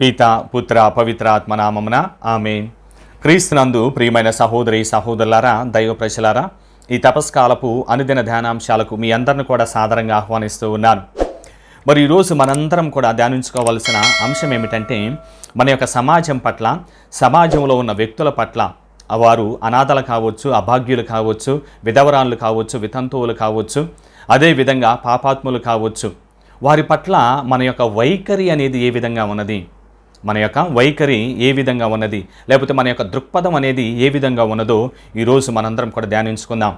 పిత పుత్ర పవిత్ర ఆత్మనామమున ఆమె క్రీస్తునందు ప్రియమైన సహోదరి సహోదరులారా దైవ ప్రజలారా ఈ తపస్కాలపు అనుదిన ధ్యానాంశాలకు మీ అందరిని కూడా సాధారణంగా ఆహ్వానిస్తూ ఉన్నాను. మరి ఈరోజు మనందరం కూడా ధ్యానించుకోవాల్సిన అంశం ఏమిటంటే మన యొక్క సమాజం పట్ల సమాజంలో ఉన్న వ్యక్తుల పట్ల వారు అనాథలు కావచ్చు అభాగ్యులు కావచ్చు విధవరాళ్ళు కావచ్చు వితంతువులు కావచ్చు అదేవిధంగా పాపాత్ములు కావచ్చు. వారి పట్ల మన యొక్క వైఖరి అనేది ఏ విధంగా ఉన్నది? మన యొక్క వైఖరి ఏ విధంగా ఉన్నది? లేకపోతే మన యొక్క దృక్పథం అనేది ఏ విధంగా ఉన్నదో ఈరోజు మనందరం కూడా ధ్యానించుకుందాం.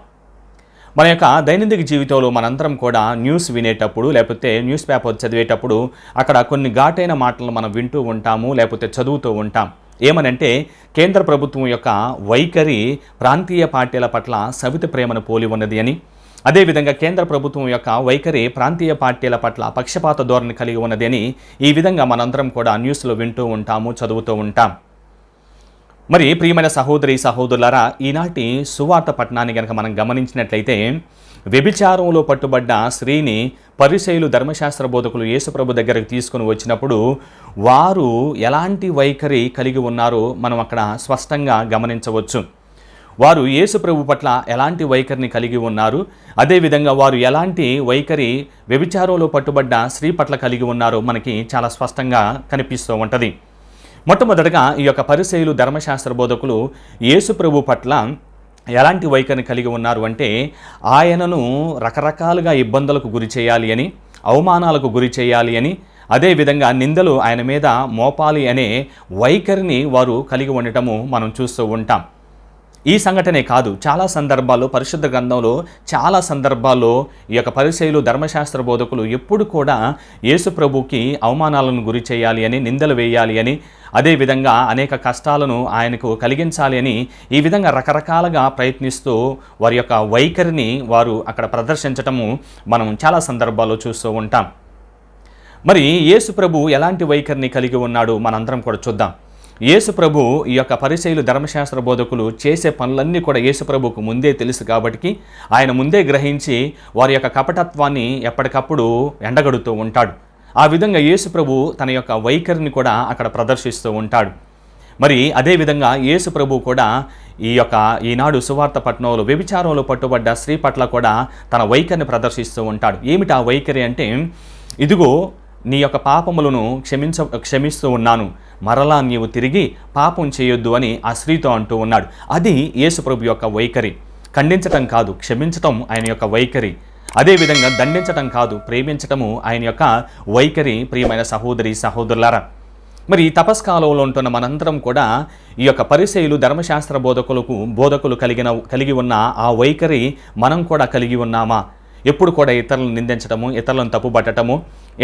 మన యొక్క దైనందిక జీవితంలో మనందరం కూడా న్యూస్ వినేటప్పుడు లేకపోతే న్యూస్ పేపర్ చదివేటప్పుడు అక్కడ కొన్ని ఘాటైన మాటలు మనం వింటూ ఉంటాము లేకపోతే చదువుతూ ఉంటాం. ఏమనంటే కేంద్ర ప్రభుత్వం యొక్క వైఖరి ప్రాంతీయ పార్టీల పట్ల సవిత ప్రేమను పోలి ఉన్నది అని. అదేవిధంగా కేంద్ర ప్రభుత్వం యొక్క వైఖరి ప్రాంతీయ పార్టీల పట్ల పక్షపాత ధోరణి కలిగి ఉన్నదని ఈ విధంగా మనందరం కూడా న్యూస్లో వింటూ ఉంటాము చదువుతూ ఉంటాం. మరి ప్రియమైన సహోదరి సహోదరులారా ఈనాటి సువార్త పట్టణాన్ని కనుక మనం గమనించినట్లయితే వ్యభిచారంలో పట్టుబడ్డ స్త్రీని పరిశైలు ధర్మశాస్త్ర బోధకులు యేసుప్రభు దగ్గరకు తీసుకుని వచ్చినప్పుడు వారు ఎలాంటి వైఖరి కలిగి ఉన్నారో మనం అక్కడ స్పష్టంగా గమనించవచ్చు. వారు యేసుప్రభు పట్ల ఎలాంటి వైఖరిని కలిగి ఉన్నారు? అదేవిధంగా వారు ఎలాంటి వైఖరి వ్యభిచారంలో పట్టుబడ్డ స్త్రీ పట్ల కలిగి ఉన్నారో మనకి చాలా స్పష్టంగా కనిపిస్తూ ఉంటుంది. మొట్టమొదటగా ఈ యొక్క పరిశైలు ధర్మశాస్త్ర బోధకులు యేసుప్రభు పట్ల ఎలాంటి వైఖరిని కలిగి ఉన్నారు అంటే ఆయనను రకరకాలుగా ఇబ్బందులకు గురి చేయాలి అని అవమానాలకు గురి చేయాలి అని అదేవిధంగా నిందలు ఆయన మీద మోపాలి అనే వైఖరిని వారు కలిగి ఉండటము మనం చూస్తూ ఉంటాం. ఈ సంఘటనే కాదు చాలా సందర్భాల్లో పరిశుద్ధ గ్రంథంలో చాలా సందర్భాల్లో ఈ యొక్క పరిశైలు ధర్మశాస్త్ర బోధకులు ఎప్పుడు కూడా యేసు ప్రభుకి అవమానాలను గురి చేయాలి అని నిందలు వేయాలి అని అదేవిధంగా అనేక కష్టాలను ఆయనకు కలిగించాలి అని ఈ విధంగా రకరకాలుగా ప్రయత్నిస్తూ వారి యొక్క వైఖరిని వారు అక్కడ ప్రదర్శించటము మనం చాలా సందర్భాల్లో చూస్తూ ఉంటాం. మరి యేసు ప్రభు ఎలాంటి వైఖరిని కలిగి ఉన్నాడు? మనందరం కూడా చూద్దాం. యేసుప్రభు ఈ యొక్క పరిశైలు ధర్మశాస్త్ర బోధకులు చేసే పనులన్నీ కూడా యేసుప్రభుకు ముందే తెలుసు కాబట్టి ఆయన ముందే గ్రహించి వారి యొక్క కపటత్వాన్ని ఎప్పటికప్పుడు ఎండగడుతూ ఉంటాడు. ఆ విధంగా యేసుప్రభు తన యొక్క వైఖరిని కూడా అక్కడ ప్రదర్శిస్తూ ఉంటాడు. మరి అదేవిధంగా యేసు ప్రభు కూడా ఈ యొక్క ఈనాడు సువార్త పట్టణంలో వ్యభిచారంలో పట్టుబడ్డ స్త్రీ పట్ల కూడా తన వైఖరిని ప్రదర్శిస్తూ ఉంటాడు. ఏమిటి ఆ వైఖరి అంటే ఇదిగో నీ యొక్క పాపములను క్షమించ క్షమిస్తూ ఉన్నాను. మరలా నీవు తిరిగి పాపం చేయొద్దు అని ఆ స్త్రీతో అంటూ ఉన్నాడు. అది యేసుప్రభు యొక్క వైఖరి. ఖండించటం కాదు క్షమించటం ఆయన యొక్క వైఖరి. అదేవిధంగా దండించటం కాదు ప్రేమించటము ఆయన యొక్క వైఖరి ప్రియమైన సహోదరి సహోదరులారా. మరి ఈ తపస్కాలంలో ఉంటున్న మనందరం కూడా ఈ యొక్క పరిశైలు ధర్మశాస్త్ర బోధకులకు బోధకులు కలిగిన కలిగి ఉన్న ఆ వైఖరి మనం కూడా కలిగి ఉన్నామా? ఎప్పుడు కూడా ఇతరులను నిందించడము ఇతరులను తప్పుపట్టడము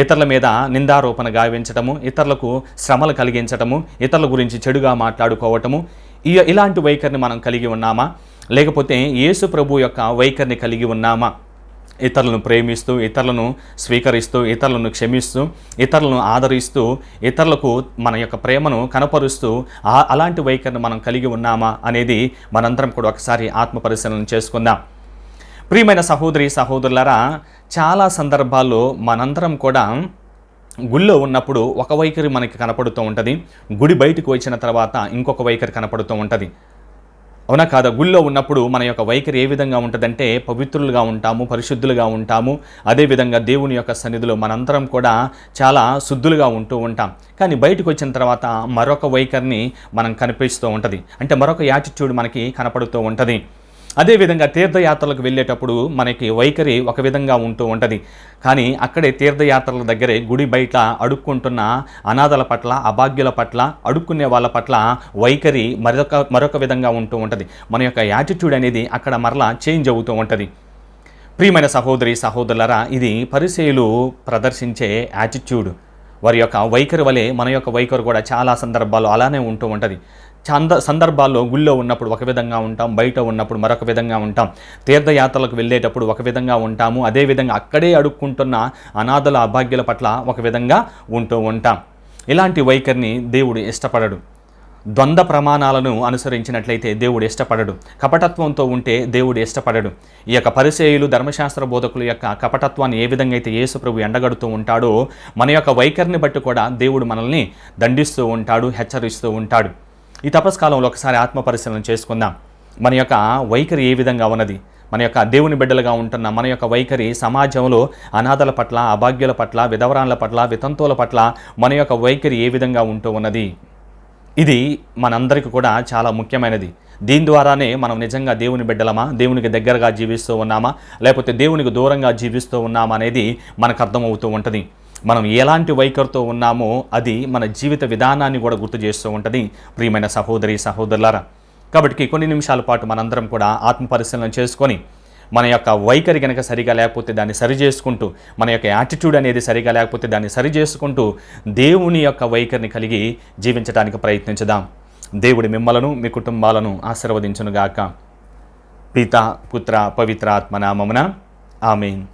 ఇతరుల మీద నిందారోపణ గావించడము ఇతరులకు శ్రమలు కలిగించడము ఇతరుల గురించి చెడుగా మాట్లాడుకోవటము ఇలాంటి వైఖరిని మనం కలిగి ఉన్నామా? లేకపోతే యేసు ప్రభు యొక్క వైఖరిని కలిగి ఉన్నామా? ఇతరులను ప్రేమిస్తూ ఇతరులను స్వీకరిస్తూ ఇతరులను క్షమిస్తూ ఇతరులను ఆదరిస్తూ ఇతరులకు మన యొక్క ప్రేమను కనపరుస్తూ అలాంటి వైఖరిని మనం కలిగి ఉన్నామా అనేది మనందరం కూడా ఒకసారి ఆత్మ పరిశీలన చేసుకుందాం. ప్రియమైన సహోదరి సహోదరులారా చాలా సందర్భాల్లో మనందరం కూడా గుళ్ళో ఉన్నప్పుడు ఒక వైఖరి మనకి కనపడుతూ ఉంటుంది. గుడి బయటకు వచ్చిన తర్వాత ఇంకొక వైఖరి కనపడుతూ ఉంటుంది. అవునా కాదా? గుళ్ళో ఉన్నప్పుడు మన యొక్క వైఖరి ఏ విధంగా ఉంటుందంటే పవిత్రులుగా ఉంటాము పరిశుద్ధులుగా ఉంటాము. అదేవిధంగా దేవుని యొక్క సన్నిధిలో మనందరం కూడా చాలా శుద్ధులుగా ఉంటూ ఉంటాం. కానీ బయటకు వచ్చిన తర్వాత మరొక వైఖరిని మనం కనిపిస్తూ ఉంటుంది. అంటే మరొక యాటిట్యూడ్ మనకి కనపడుతూ ఉంటుంది. అదేవిధంగా తీర్థయాత్రలకు వెళ్ళేటప్పుడు మనకి వైఖరి ఒక విధంగా ఉంటూ ఉంటుంది. కానీ అక్కడే తీర్థయాత్రల దగ్గరే గుడి బయట అడుక్కుంటున్న అనాథల పట్ల అభాగ్యుల పట్ల అడుక్కునే వాళ్ళ పట్ల వైఖరి మరొక మరొక విధంగా ఉంటూ ఉంటుంది. మన యొక్క యాటిట్యూడ్ అనేది అక్కడ మరలా చేంజ్ అవుతూ ఉంటుంది. ప్రియమైన సహోదరి సహోదరులరా ఇది పరిశీలు ప్రదర్శించే యాటిట్యూడ్ వారి యొక్క వైఖరి వలె మన యొక్క వైఖరి కూడా చాలా సందర్భాలు అలానే ఉంటూ ఉంటుంది. చంద సందర్భాల్లో గుళ్ళో ఉన్నప్పుడు ఒక విధంగా ఉంటాం బయట ఉన్నప్పుడు మరొక విధంగా ఉంటాం తీర్థయాత్రలకు వెళ్ళేటప్పుడు ఒక విధంగా ఉంటాము అదేవిధంగా అక్కడే అడుక్కుంటున్న అనాథల అభాగ్యుల పట్ల ఒక విధంగా ఉంటూ ఉంటాం. ఇలాంటి వైఖరిని దేవుడు ఇష్టపడడు. ద్వంద్వ ప్రమాణాలను అనుసరించినట్లయితే దేవుడు ఇష్టపడడు. కపటత్వంతో ఉంటే దేవుడు ఇష్టపడడు. ఈ యొక్క పరిచయులు ధర్మశాస్త్ర బోధకుల యొక్క కపటత్వాన్ని ఏ విధంగా అయితే యేసుప్రభు ఎండగడుతూ ఉంటాడో మన యొక్క వైఖరిని బట్టి కూడా దేవుడు మనల్ని దండిస్తూ ఉంటాడు హెచ్చరిస్తూ ఉంటాడు. ఈ తపస్కాలంలో ఒకసారి ఆత్మ పరిశీలన చేసుకుందాం. మన యొక్క వైఖరి ఏ విధంగా ఉన్నది? మన యొక్క దేవుని బిడ్డలుగా ఉంటున్న మన యొక్క వైఖరి సమాజంలో అనాథల పట్ల అభాగ్యుల పట్ల విధవరాన్ల పట్ల వితంతువుల పట్ల మన యొక్క వైఖరి ఏ విధంగా ఉంటూ ఉన్నది? ఇది మనందరికీ కూడా చాలా ముఖ్యమైనది. దీని ద్వారానే మనం నిజంగా దేవుని బిడ్డలమా దేవునికి దగ్గరగా జీవిస్తూ ఉన్నామా లేకపోతే దేవునికి దూరంగా జీవిస్తూ ఉన్నామా అనేది మనకు అర్థమవుతూ ఉంటుంది. మనం ఎలాంటి వైఖరితో ఉన్నామో అది మన జీవిత విధానాన్ని కూడా గుర్తు చేస్తూ ఉంటుంది. ప్రియమైన సహోదరి సహోదరులారా కాబట్టి కొన్ని నిమిషాల పాటు మనందరం కూడా ఆత్మ పరిశీలన చేసుకొని మన యొక్క వైఖరి కనుక సరిగా లేకపోతే దాన్ని సరి చేసుకుంటూ మన యొక్క యాటిట్యూడ్ అనేది సరిగా లేకపోతే దాన్ని సరి చేసుకుంటూ దేవుని యొక్క వైఖరిని కలిగి జీవించడానికి ప్రయత్నించుదాం. దేవుడి మిమ్మలను మీ కుటుంబాలను ఆశీర్వదించునుగాక. పిత పుత్ర పవిత్ర ఆత్మ నామమున ఆమెన్.